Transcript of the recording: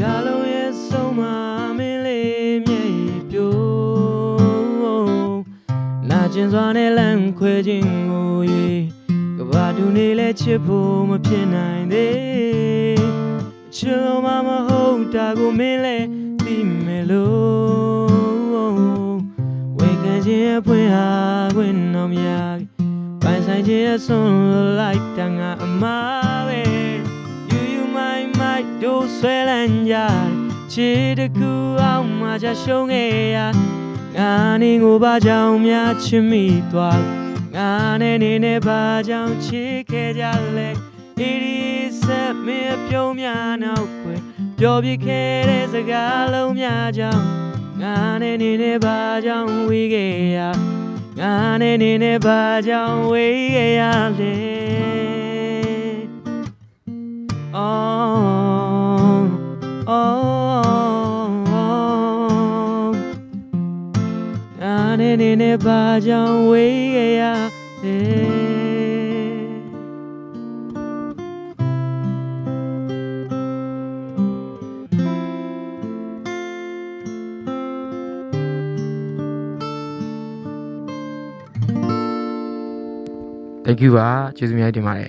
ကလုံးရဲ့ဆုံးမမင်းလေးမျက်ရည်ပြိုးနာကျင်စွာနဲ့လမ်းခွဲခြင်းကို၍ကဘာတူနေလဲချစ်ဖို့မဖြစ်နိုင်သေးချစ်လို့မမဟုတ်တာကိုမင်းလည်းသိမယ်လို့ဝေခံခြင်းအဖွင့်ဟာခွင့်တော်မြတ်ပိုင်ဆိုင်ခြင်းအဆုံးလိုက်တာငါအမှား my my တို့ဆွဲလန်းကြတယ်ချစ်တကူအောင်မှချရှုံးခဲ့ရငါနေကိုဘာကြောင့်များချစ်မိသွားငါနဲ့နေနဲ့ဘာကြောင့်ချစ်ခဲ့ကြလဲအီဒီဆက်မင်းအပြုံးများနောက်ွယ်ပျော်ပြခဲ့တဲ့စကားလုံးများကြောင့်ငါနဲ့နေနဲ့ဘာကြောင့်ဝေးခဲ့ရငါနဲ့နေနဲ့ဘာကြောင့်ဝေးခဲ့ရလဲ နာနေနေနေပါကြောင့်ဝေးရရလေ thank you ပါကျေးဇူးများတင်ပါတယ်